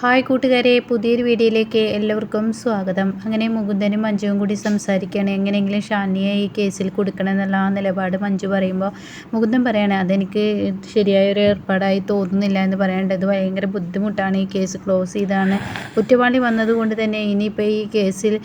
Hi കൂട്ടുകാരെ പുതിയൊരു വീഡിയോയിലേക്ക് എല്ലാവർക്കും സ്വാഗതം. അങ്ങനെ മുകുന്ദനും മഞ്ജുവും കൂടി സംസാരിക്കുകയാണ്. എങ്ങനെയെങ്കിലും ഷാനിയെ ഈ കേസിൽ കൊടുക്കണം എന്നുള്ള ആ നിലപാട് മഞ്ജു പറയുമ്പോൾ മുകുന്ദൻ പറയാണ് അതെനിക്ക് ശരിയായ ഒരു ഏർപ്പാടായി തോന്നുന്നില്ല എന്ന് പറയേണ്ടത് ഭയങ്കര ബുദ്ധിമുട്ടാണ്. ഈ കേസ് ക്ലോസ് ചെയ്താണ്. കുറ്റവാളി വന്നതുകൊണ്ട് തന്നെ ഇനിയിപ്പോൾ ഈ കേസിൽ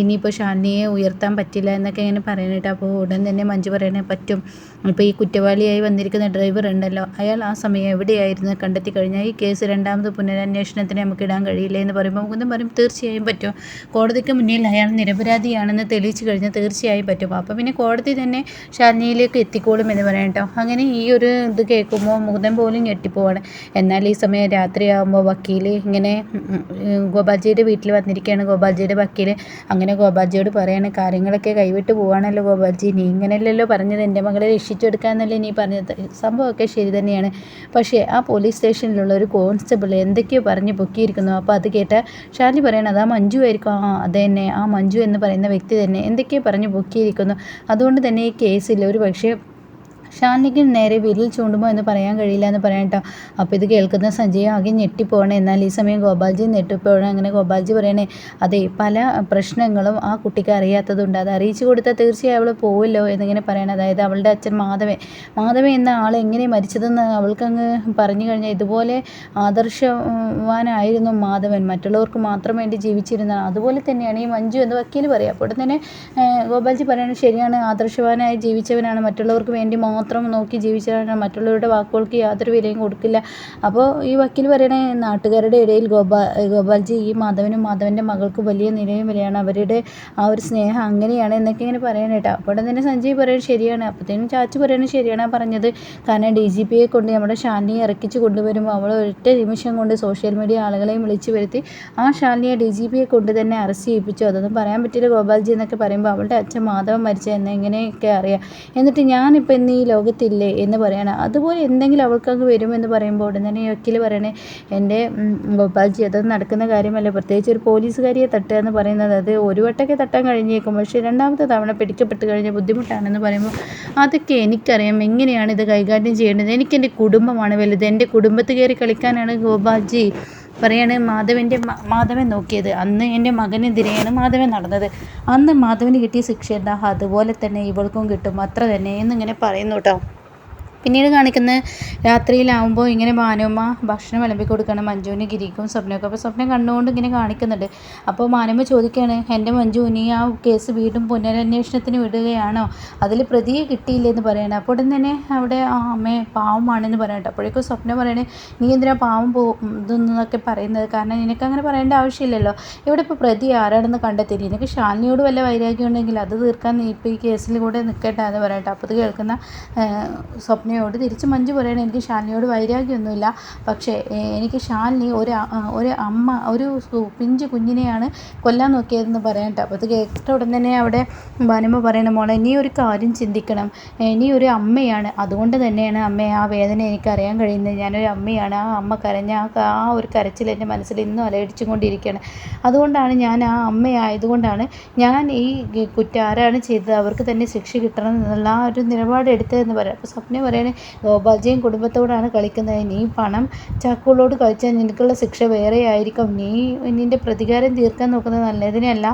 ഇനിയിപ്പോൾ ഷാനിയെ ഉയർത്താൻ പറ്റില്ല എന്നൊക്കെ ഇങ്ങനെ പറയുന്നുണ്ട് അപ്പോൾ ഉടൻ തന്നെ മഞ്ജു പറയണേ പറ്റും. ഇപ്പോൾ ഈ കുറ്റവാളിയായി വന്നിരിക്കുന്ന ഡ്രൈവർ ഉണ്ടല്ലോ അയാൾ ആ സമയം എവിടെയായിരുന്നു? കണ്ടെത്തി കഴിഞ്ഞാൽ ഈ കേസ് രണ്ടാമത് പുനരന്വേഷണത്തിന് നമുക്ക് ഇടാൻ കഴിയില്ല എന്ന് പറയുമ്പോൾ മുകുന്ദൻ പറയും തീർച്ചയായും പറ്റും. കോടതിക്ക് മുന്നിൽ അയാൾ നിരപരാധിയാണെന്ന് തെളിയിച്ചു കഴിഞ്ഞാൽ തീർച്ചയായും പറ്റും. അപ്പോൾ പിന്നെ കോടതി തന്നെ ഷാനിയിലേക്ക് എത്തിക്കോളും എന്ന് പറയാം കേട്ടോ. അങ്ങനെ ഈ ഒരു ഇത് കേൾക്കുമ്പോൾ മുകുന്ദൻ പോലും ഞെട്ടിപ്പോവാണ്. എന്നാൽ ഈ സമയം രാത്രിയാകുമ്പോൾ വക്കീൽ ഇങ്ങനെ ഗോപാൽജിയുടെ വീട്ടിൽ വന്നിരിക്കുകയാണ് ഗോപാൽജിയുടെ വക്കീൽ അങ്ങനെ ഗോപാൽജിയോട് പറയാണ് കാര്യങ്ങളൊക്കെ കൈവിട്ട് പോവാണല്ലോ ഗോപാൽജി. നീ ഇങ്ങനെയല്ലല്ലോ പറഞ്ഞത്. എന്റെ മകളെ രക്ഷിച്ചെടുക്കാന്നല്ലേ നീ പറഞ്ഞത്. സംഭവമൊക്കെ ശരി തന്നെയാണ്. പക്ഷേ ആ പോലീസ് സ്റ്റേഷനിലുള്ള ഒരു കോൺസ്റ്റബിൾ എന്തൊക്കെയോ പറഞ്ഞ് പൊക്കിയിരിക്കുന്നു. അപ്പോൾ അത് കേട്ട് ഷാലി പറയണത് ആ മഞ്ജു ആയിരിക്കും. ആ അത് തന്നെ. ആ മഞ്ജു എന്ന് പറയുന്ന വ്യക്തി തന്നെ എന്തൊക്കെയോ പറഞ്ഞ് പൊക്കിയിരിക്കുന്നു. അതുകൊണ്ട് തന്നെ ഈ കേസിൽ ഒരു പക്ഷേ ഷാനിക്ക് നേരെ വിരൽ ചൂണ്ടുമോ എന്ന് പറയാൻ കഴിയില്ല എന്ന് പറയാം കേട്ടോ. അപ്പോൾ ഇത് കേൾക്കുന്ന സഞ്ജയ് ആകെ ഞെട്ടിപ്പോകണം എന്നാൽ ഈ സമയം ഗോപാൽജി ഞെട്ടിപ്പോണേ അങ്ങനെ ഗോപാൽജി പറയണേ അതെ പല പ്രശ്നങ്ങളും ആ കുട്ടിക്ക് അറിയാത്തതുണ്ട്. അത് അറിയിച്ചു കൊടുത്താൽ തീർച്ചയായും അവൾ പോവില്ലോ എന്നിങ്ങനെ പറയണം. അതായത് അവളുടെ അച്ഛൻ മാധവൻ. മാധവൻ എന്ന ആൾ എങ്ങനെ മരിച്ചതെന്ന് അവൾക്കങ്ങ് പറഞ്ഞു കഴിഞ്ഞാൽ ഇതുപോലെ ആദർശവാനായിരുന്നു മാധവൻ. മറ്റുള്ളവർക്ക് മാത്രം വേണ്ടി ജീവിച്ചിരുന്ന അതുപോലെ തന്നെയാണ് ഈ മഞ്ജു എന്ന് വക്കീൽ പറയാം അപ്പോൾ തന്നെ ഗോപാൽജി പറയണത് ശരിയാണ്. ആദർശവാനായി ജീവിച്ചവനാണ്. മറ്റുള്ളവർക്ക് വേണ്ടി മാത്രം നോക്കി ജീവിച്ചാണ് മറ്റുള്ളവരുടെ വാക്കുകൾക്ക് യാതൊരു വിലയും കൊടുക്കില്ല. അപ്പോൾ ഈ വക്കീൽ പറയണേ നാട്ടുകാരുടെ ഇടയിൽ ഗോപാ ഗോപാൽജി ഈ മാധവനും മാധവന്റെ മകൾക്ക് വലിയ നിലയും വിലയാണ്. അവരുടെ ആ ഒരു സ്നേഹം അങ്ങനെയാണ് എന്നൊക്കെ ഇങ്ങനെ പറയാൻ കേട്ടോ. അപ്പോൾ തന്നെ സഞ്ജയ് പറയുന്നത് ശരിയാണ്. അപ്പോഴത്തേനും ചാച്ചു പറയുന്നത് ശരിയാണ് പറഞ്ഞത്. കാരണം ഡി ജി പിയെ കൊണ്ട് നമ്മുടെ ഷാലിനിയെ ഇറക്കിച്ച് കൊണ്ടുവരുമ്പോൾ അവൾ ഒറ്റ നിമിഷം കൊണ്ട് സോഷ്യൽ മീഡിയ ആളുകളെയും വിളിച്ചു വരുത്തി ആ ഷാലിനിയെ ഡി ജി പിയെ കൊണ്ട് തന്നെ അറസ്റ്റ് ചെയ്യിപ്പിച്ചു. അതൊന്നും പറയാൻ പറ്റില്ല ഗോപാൽജി എന്നൊക്കെ പറയുമ്പോൾ അവളുടെ അച്ഛൻ മാധവൻ മരിച്ച എന്നെങ്ങനെയൊക്കെ അറിയാം. എന്നിട്ട് ഞാനിപ്പോൾ ഇന്ന് ഈ ലോകത്തില്ലേ എന്ന് പറയണം. അതുപോലെ എന്തെങ്കിലും അവൾക്കങ്ങ് വരുമെന്ന് പറയുമ്പോൾ ഉടൻ തന്നെ വക്കീൽ പറയണേ എന്റെ ഗോപാൽജി അതൊന്നും നടക്കുന്ന കാര്യമല്ല. പ്രത്യേകിച്ച് ഒരു പോലീസുകാരിയെ തട്ടുക എന്ന് പറയുന്നത് അത് ഒരു വട്ടമൊക്കെ തട്ടാൻ കഴിഞ്ഞേക്കും. പക്ഷേ രണ്ടാമത്തെ തവണ പിടിക്കപ്പെട്ട് കഴിഞ്ഞ ബുദ്ധിമുട്ടാണെന്ന് പറയുമ്പോൾ അതൊക്കെ എനിക്കറിയാം. എങ്ങനെയാണ് ഇത് കൈകാര്യം ചെയ്യേണ്ടത്? എനിക്കെന്റെ കുടുംബമാണ് വലുത്. എന്റെ കുടുംബത്ത് കയറി കളിക്കാനാണ് ഗോപാൽജി പറയാണ് മാധവന്റെ മാധവൻ നോക്കിയത്. അന്ന് എന്റെ മകനെതിരെയാണ് മാധവൻ നടന്നത്. അന്ന് മാധവന് കിട്ടിയ ശിക്ഷ എന്താ? അതുപോലെ തന്നെ ഇവൾക്കും കിട്ടും. അത്ര തന്നെ എന്നിങ്ങനെ പറയുന്നു കേട്ടോ പിന്നീട് കാണിക്കുന്ന രാത്രിയിലാവുമ്പോൾ ഇങ്ങനെ മാനുമ്മ ഭക്ഷണം വിളമ്പി കൊടുക്കണം മഞ്ജുവിന് ഗിരിക്കും സ്വപ്നമൊക്കെ അപ്പോൾ സ്വപ്നം കണ്ടുകൊണ്ട് ഇങ്ങനെ കാണിക്കുന്നുണ്ട്. അപ്പോൾ മാനമ്മ ചോദിക്കുകയാണ് എന്റെ മഞ്ജു നീ ആ കേസ് വീണ്ടും പുനരന്വേഷണത്തിന് വിടുകയാണോ? അതിൽ പ്രതിയെ കിട്ടിയില്ലെന്ന് പറയണം. അപ്പോൾ ഉടൻ തന്നെ അവിടെ ആ അമ്മ പാവമാണെന്ന് പറയട്ടെ. അപ്പോഴേക്കും സ്വപ്നം പറയണേ നീ എന്തിനാ പാവം പോ പറയുന്നത്? കാരണം നിനക്ക് അങ്ങനെ പറയേണ്ട ആവശ്യമില്ലല്ലോ. ഇവിടെ ഇപ്പോൾ പ്രതി ആരാണെന്ന് കണ്ടെത്തി നിനക്ക് ഷാലിനിയോട് വല്ല വൈരാഗ്യം ഉണ്ടെങ്കിൽ അത് തീർക്കാൻ നീ ഇപ്പോൾ ഈ കേസിൽ കൂടെ നിൽക്കട്ടെ എന്ന് പറയട്ടെ. അപ്പോൾ അത് കേൾക്കുന്ന സ്വപ്ന ശാലിനിയോട് തിരിച്ച് മഞ്ജു പറയണം എനിക്ക് ഷാലിനിയോട് വൈരാഗ്യമൊന്നുമില്ല. പക്ഷേ എനിക്ക് ഷാലിനി ഒരു ഒരു അമ്മ ഒരു പിഞ്ച് കുഞ്ഞിനെയാണ് കൊല്ലാൻ നോക്കിയതെന്ന് പറയണ്ട അപ്പോൾ അത് കേട്ട ഉടൻ തന്നെ അവിടെ ഭാനുമ പറയണം മോളെ നീ ഒരു കാര്യം ചിന്തിക്കണം. നീ ഒരു അമ്മയാണ്. അതുകൊണ്ട് തന്നെയാണ് അമ്മ ആ വേദന എനിക്ക് അറിയാൻ കഴിയുന്നത്. ഞാനൊരു അമ്മയാണ്. ആ അമ്മ കരഞ്ഞ ആ ഒരു കരച്ചിൽ എന്റെ മനസ്സിൽ ഇന്നും അലയടിച്ചും കൊണ്ടിരിക്കുകയാണ് അതുകൊണ്ടാണ് ഞാൻ ആ അമ്മയായതുകൊണ്ടാണ് ഞാൻ ഈ കുറ്റാരാണ് ചെയ്തത്. അവർക്ക് തന്നെ ശിക്ഷ കിട്ടണം എന്നുള്ള ആ ഒരു നിലപാട് എടുത്തതെന്ന് പറയാം. അപ്പോൾ സ്വപ്നം ഇങ്ങനെ ഗോപാൽജിയും കുടുംബത്തോടാണ് കളിക്കുന്നത്. നീ പണം ചാക്കുകളോട് കളിച്ചാൽ നിനക്കുള്ള ശിക്ഷ വേറെ ആയിരിക്കും നീ നിന്റെ പ്രതികാരം തീർക്കാൻ നോക്കുന്നത് നല്ലതിനല്ല.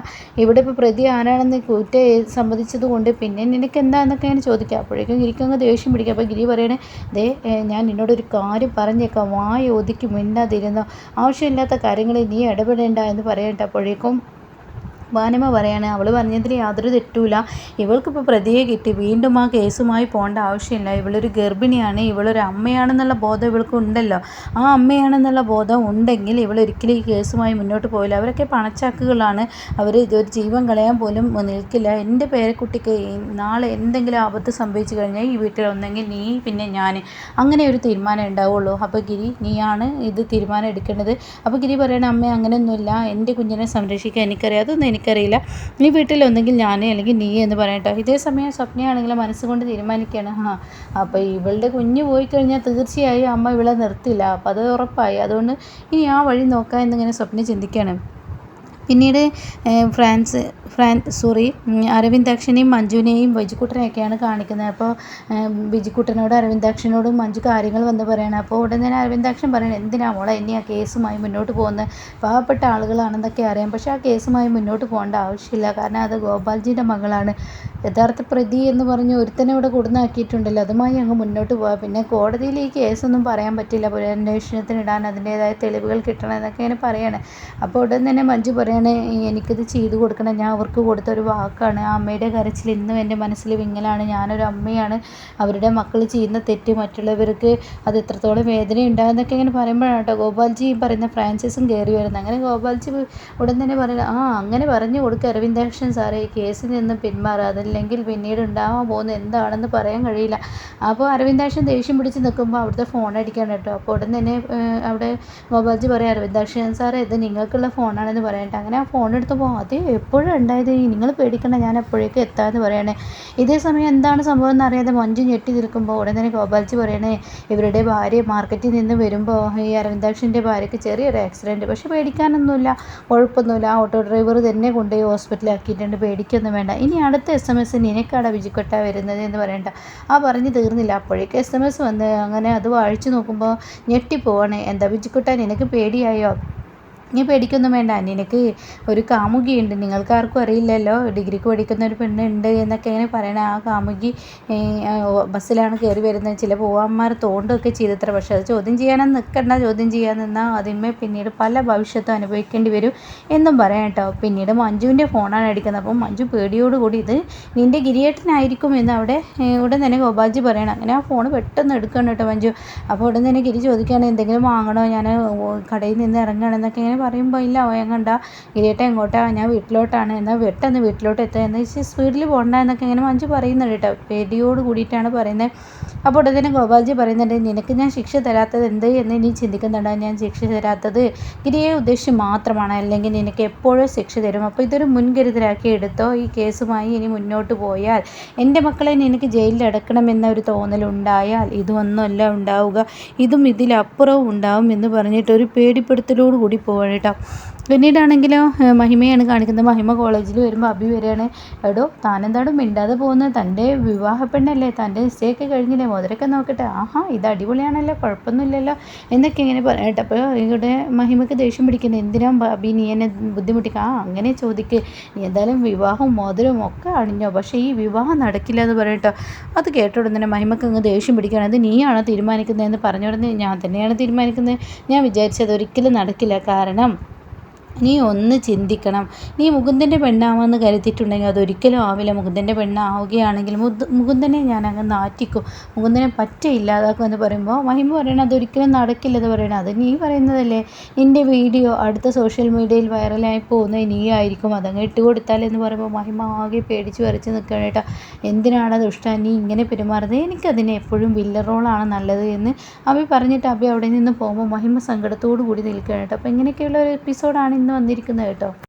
ഇവിടെ ഇപ്പോൾ പ്രതി ആരാണെന്ന് കൂറ്റ സംബന്ധിച്ചതുകൊണ്ട് കൊണ്ട് പിന്നെ നിനക്ക് എന്താണെന്നൊക്കെയാണ് ചോദിക്കുക. അപ്പോഴേക്കും ഗിരിക്കങ്ങ് ദേഷ്യം പിടിക്കുക അപ്പോൾ ഗിരി പറയണേ ദേ ഞാൻ നിന്നോടൊരു കാര്യം പറഞ്ഞേക്കാം. വായ ഒതുക്കി മിണ്ടാതിരുന്നോ. ആവശ്യമില്ലാത്ത കാര്യങ്ങളിൽ നീ ഇടപെടേണ്ട എന്ന് പറയട്ടെ. അപ്പോഴേക്കും വാനമ്മ പറയാണ് അവൾ പറഞ്ഞതിൽ യാതൊരു തെറ്റുമില്ല. ഇവൾക്കിപ്പോൾ പ്രതിയെ കിട്ടി. വീണ്ടും ആ കേസുമായി പോകേണ്ട ആവശ്യമില്ല. ഇവളൊരു ഗർഭിണിയാണ്. ഇവളൊരു അമ്മയാണെന്നുള്ള ബോധം ഇവൾക്ക് ഉണ്ടല്ലോ. ആ അമ്മയാണെന്നുള്ള ബോധം ഉണ്ടെങ്കിൽ ഇവൾ ഒരിക്കലും ഈ കേസുമായി മുന്നോട്ട് പോയില്ല അവരൊക്കെ പണച്ചാക്കുകളാണ്. അവർ ഇതൊരു ജീവൻ കളയാൻ പോലും നിൽക്കില്ല. എന്റെ പേരക്കുട്ടിക്ക് നാളെ എന്തെങ്കിലും ആപത്ത് സംഭവിച്ചു കഴിഞ്ഞാൽ ഈ വീട്ടിൽ ഒന്നെങ്കിൽ നീ പിന്നെ ഞാൻ അങ്ങനെ ഒരു തീരുമാനം ഉണ്ടാവുള്ളൂ. അപ്പോൾ ഗിരി നീയാണ് ഇത് തീരുമാനം എടുക്കേണ്ടത്? അപ്പോൾ ഗിരി പറയണ അമ്മ അങ്ങനെയൊന്നുമില്ല. എന്റെ കുഞ്ഞിനെ സംരക്ഷിക്കാൻ എനിക്കറിയാം. അതൊന്നും എനിക്ക് എനിക്കറിയില്ല. നീ വീട്ടിലൊന്നെങ്കിൽ ഞാൻ അല്ലെങ്കിൽ നീ എന്ന് പറയട്ടോ. ഇതേ സമയം സ്വപ്നയാണെങ്കിൽ മനസ്സുകൊണ്ട് തീരുമാനിക്കുകയാണ്. ആ അപ്പോൾ ഇവളുടെ കുഞ്ഞ് പോയി കഴിഞ്ഞാൽ തീർച്ചയായും അമ്മ ഇവളെ നിർത്തില്ല. അപ്പോൾ അത് ഉറപ്പായി. അതുകൊണ്ട് ഇനി ആ വഴി നോക്കാം എന്നിങ്ങനെ സ്വപ്ന ചിന്തിക്കുകയാണ്. പിന്നീട് ഫ്രാൻസ് ഫ്രാൻ സോറി അരവിന്ദാക്ഷനെയും മഞ്ജുവിനെയും ബിജുക്കുട്ടനെയൊക്കെയാണ് കാണിക്കുന്നത്. അപ്പോൾ ബിജുക്കുട്ടനോട് അരവിന്ദാക്ഷനോടും മഞ്ജു കാര്യങ്ങൾ വന്ന് പറയണം. അപ്പോൾ ഉടൻ തന്നെ അരവിന്ദാക്ഷൻ പറയണം എന്തിനാ മോളെ ഇനി ആ കേസുമായി മുന്നോട്ട് പോകുന്നത് പാവപ്പെട്ട ആളുകളാണെന്നൊക്കെ അറിയാം. പക്ഷേ ആ കേസുമായി മുന്നോട്ട് പോകേണ്ട ആവശ്യമില്ല. കാരണം അത് ഗോപാൽജിയുടെ മകളാണ്. യഥാർത്ഥ പ്രതി എന്ന് പറഞ്ഞ് ഒരുത്തനെ ഇവിടെ കൊടുന്നാക്കിയിട്ടുണ്ടല്ലോ അതുമായി അങ്ങ് മുന്നോട്ട് പോകാം പിന്നെ കോടതിയിൽ ഈ കേസൊന്നും പറയാൻ പറ്റില്ല. പുനരന്വേഷണത്തിനിടാൻ അതിന്റേതായ തെളിവുകൾ കിട്ടണം എന്നൊക്കെ ഇങ്ങനെ പറയാണ്. അപ്പോൾ ഉടൻ തന്നെ മഞ്ജു പറയാണ് "ഈ എനിക്കിത് ചെയ്തു കൊടുക്കണം? ഞാൻ അവർക്ക് കൊടുത്ത ഒരു വാക്കാണ്. ആ അമ്മയുടെ കരച്ചിൽ ഇന്നും എന്റെ മനസ്സിൽ വിങ്ങലാണ്. ഞാനൊരു അമ്മയാണ്. അവരുടെ മക്കൾ ചെയ്യുന്ന തെറ്റ് മറ്റുള്ളവർക്ക് അത് എത്രത്തോളം വേദന ഉണ്ടാകുന്നൊക്കെ ഇങ്ങനെ പറയുമ്പോഴാണ് കേട്ടോ ഗോപാൽജി പറയുന്ന ഫ്രാൻസിസും കയറി വരുന്നത്. അങ്ങനെ ഗോപാൽജി ഉടൻ തന്നെ പറയുന്നത് ആ അങ്ങനെ പറഞ്ഞു കൊടുക്കുക അരവിന്ദാക്ഷൻ സാറേ. ഈ കേസിൽ നിന്ന് പിന്മാറുക അതല്ലെങ്കിൽ പിന്നീട് ഉണ്ടാവാൻ പോകുന്ന എന്താണെന്ന് പറയാൻ കഴിയില്ല. അപ്പോൾ അരവിന്ദാക്ഷൻ ദേഷ്യം പിടിച്ച് നിൽക്കുമ്പോൾ അവിടുത്തെ ഫോൺ അടിക്കാൻ കേട്ടോ. അപ്പോൾ ഉടൻ തന്നെ അവിടെ ഗോപാൽജി പറയാം അരവിന്ദാക്ഷൻ സാറേ ഇത് നിങ്ങൾക്കുള്ള ഫോണാണെന്ന് പറയട്ടെ അങ്ങനെ ആ ഫോൺ എടുത്തപ്പോൾ അത് എപ്പോഴും ഉണ്ടായത് നിങ്ങൾ പേടിക്കണ്ട ഞാൻ എപ്പോഴേക്കും എത്താമെന്ന് പറയണേ. ഇതേ സമയം എന്താണ് സംഭവം എന്നറിയാതെ മഞ്ജു ഞെട്ടി നിൽക്കുമ്പോൾ ഉടൻ തന്നെ ഗോപാൽജി പറയണേ ഇവരുടെ ഭാര്യ മാർക്കറ്റിൽ നിന്ന് വരുമ്പോൾ ഈ അരവിന്ദാക്ഷന്റെ ഭാര്യയ്ക്ക് ചെറിയൊരു ആക്സിഡന്റ് പക്ഷേ പേടിക്കാനൊന്നുമില്ല കുഴപ്പമൊന്നുമില്ല. ഓട്ടോ ഡ്രൈവർ തന്നെ കൊണ്ടുപോയി ഹോസ്പിറ്റലാക്കിയിട്ടുണ്ട് പേടിക്കൊന്നും വേണ്ട. ഇനി അടുത്ത എസ് എം എസ് നിനക്കാണ് വിജിക്കൊട്ട വരുന്നത് എന്ന് പറയണ്ട. ആ പറഞ്ഞ് തീർന്നില്ല. അപ്പോഴേക്ക് എസ് എം എസ് വന്ന് അങ്ങനെ അത് വായിച്ചു നോക്കുമ്പോൾ ഞെട്ടിപ്പോവാണ് എന്താ വിജിക്കുട്ട നിനക്ക് പേടിയായോ? നീ പേടിക്കൊന്നും വേണ്ട. നിനക്ക് ഒരു കാമുകിയുണ്ട് നിങ്ങൾക്ക് ആർക്കും അറിയില്ലല്ലോ. ഡിഗ്രിക്ക് പഠിക്കുന്ന ഒരു പെണ്ണ് ഉണ്ട് എന്നൊക്കെ ഇങ്ങനെ പറയണേ ആ കാമുകി ബസ്സിലാണ് കയറി വരുന്നത്. ചില പോവാന്മാർ തോണ്ടൊക്കെ ചെയ്തത്ര. പക്ഷേ അത് ചോദ്യം ചെയ്യാനും നിൽക്കണ്ട ചോദ്യം ചെയ്യാൻ നിന്നാൽ അതിന്മേൽ പിന്നീട് പല ഭവിഷ്യത്തും അനുഭവിക്കേണ്ടി വരും എന്നും പറയാം കേട്ടോ. പിന്നീട് മഞ്ജുവിന്റെ ഫോണാണ് അടിക്കുന്നത്. അപ്പം മഞ്ജു പേടിയോടുകൂടി ഇത് നിന്റെ ഗിരിയേട്ടനായിരിക്കും എന്ന് അവിടെ ഉടൻ തന്നെ ഗോപാൽജി പറയണം. അങ്ങനെ ആ ഫോൺ പെട്ടെന്ന് എടുക്കണം കേട്ടോ മഞ്ജു. അപ്പോൾ ഉടൻ തന്നെ ഗിരി ചോദിക്കുകയാണ് എന്തെങ്കിലും വാങ്ങണോ? ഞാൻ കടയിൽ നിന്ന് ഇറങ്ങണമെന്നൊക്കെ ഇങ്ങനെ പറയുമ്പോൾ ഇല്ല വേങ്ങണ്ട ഗിരിയേട്ടൻ എങ്ങോട്ടാ? ഞാൻ വീട്ടിലോട്ടാണ്. എന്നാൽ പെട്ടെന്ന് വീട്ടിലോട്ട് എത്തുക എന്ന് വെച്ചാൽ സ്പീഡിൽ പോകണ്ട എന്നൊക്കെ ഇങ്ങനെ മഞ്ജു പറയുന്നുണ്ട് കേട്ടോ. പേടിയോട് കൂടിയിട്ടാണ് പറയുന്നത് അപ്പോൾ ഉടനെ ഗോപാൽജി പറയുന്നുണ്ട് നിനക്ക് ഞാൻ ശിക്ഷ തരാത്തത് എന്ത് എന്ന് നീ ചിന്തിക്കുന്നുണ്ടോ ഞാൻ ശിക്ഷ തരാത്തത് ഗിരിയെ ഉദ്ദേശിച്ച് മാത്രമാണ്. അല്ലെങ്കിൽ നിനക്ക് എപ്പോഴും ശിക്ഷ തരും. അപ്പോൾ ഇതൊരു മുൻകരുതലാക്കി എടുത്തോ? ഈ കേസുമായി ഇനി മുന്നോട്ട് പോയാൽ എന്റെ മക്കളെ നിനക്ക് ജയിലിൽ അടക്കണമെന്ന ഒരു തോന്നലുണ്ടായാൽ ഇതൊന്നുമല്ല ഉണ്ടാവുക. ഇതും ഇതിലപ്പുറവും ഉണ്ടാവും എന്ന് പറഞ്ഞിട്ട് ഒരു പേടിപ്പെടുത്തലോട് കൂടി പോവാണ് കേട്ടോ പിന്നീടാണെങ്കിലോ മഹിമയാണ് കാണിക്കുന്നത്. മഹിമ കോളേജിൽ വരുമ്പോൾ അഭി വരികയാണ്. എടോ താനെന്താണ് മിണ്ടാതെ പോകുന്നത് തന്റെ വിവാഹ പെണ്ണല്ലേ? തന്റെ നിശ്ചയമൊക്കെ കഴിഞ്ഞില്ലേ? മുതലൊക്കെ നോക്കട്ടെ. ആഹാ ഇത് അടിപൊളിയാണല്ലോ കുഴപ്പമൊന്നുമില്ലല്ലോ എന്നൊക്കെ ഇങ്ങനെ പറയട്ടെ അപ്പോൾ ഇവിടെ മഹിമയ്ക്ക് ദേഷ്യം പിടിക്കുന്നത് എന്തിനാ അഭി നീ എന്നെ ബുദ്ധിമുട്ടിക്കുക ആ അങ്ങനെ ചോദിക്ക്. നീ എന്തായാലും വിവാഹവും മോതിരവും ഒക്കെ അണിഞ്ഞോ? പക്ഷേ ഈ വിവാഹം നടക്കില്ല എന്ന് പറയട്ടോ അത് കേട്ട ഉടനെ തന്നെ മഹിമക്ക് അങ്ങ് ദേഷ്യം പിടിക്കുകയാണ്. അത് നീയാണോ തീരുമാനിക്കുന്നതെന്ന് പറഞ്ഞു ഉടനെ ഞാൻ തന്നെയാണ് തീരുമാനിക്കുന്നത്. ഞാൻ വിചാരിച്ചത് ഒരിക്കലും നടക്കില്ല. കാരണം ధనం നീ ഒന്ന് ചിന്തിക്കണം. നീ മുകുന്ദന്റെ പെണ്ണാവാമെന്ന് കരുതിയിട്ടുണ്ടെങ്കിൽ അതൊരിക്കലും ആവില്ല. മുകുന്ദന്റെ പെണ്ണാവുകയാണെങ്കിൽ മുകുന്ദനെ ഞാൻ അങ്ങ് നാറ്റിക്കും. മുകുന്ദനെ പറ്റ എന്ന് പറയുമ്പോൾ മഹിമ പറയണത് അതൊരിക്കലും നടക്കില്ല എന്ന് പറയണത്. അത് നീ പറയുന്നതല്ലേ. നിന്റെ വീഡിയോ അടുത്ത സോഷ്യൽ മീഡിയയിൽ വൈറലായി പോകുന്നത് നീ ആയിരിക്കും. അതങ്ങ് ഇട്ട് കൊടുത്താലെന്ന് പറയുമ്പോൾ മഹിമ ആകെ പേടിച്ച് വരച്ച് നിൽക്കണം കേട്ടോ. എന്തിനാണ് ദുഷ്ട നീ ഇങ്ങനെ പെരുമാറുന്നത്? എനിക്കതിന് എപ്പോഴും വില്ലറോളാണ് നല്ലത് എന്ന് അഭി പറഞ്ഞിട്ട് അഭി അവിടെ നിന്ന് പോകുമ്പോൾ മഹിമ സങ്കടത്തോടു കൂടി നിൽക്കുകയാണ് കേട്ടോ. അപ്പോൾ ഇങ്ങനെയൊക്കെയുള്ള ഒരു എപ്പിസോഡാണ് ഇന്ന് വന്നിരിക്കുന്നത് കേട്ടോ.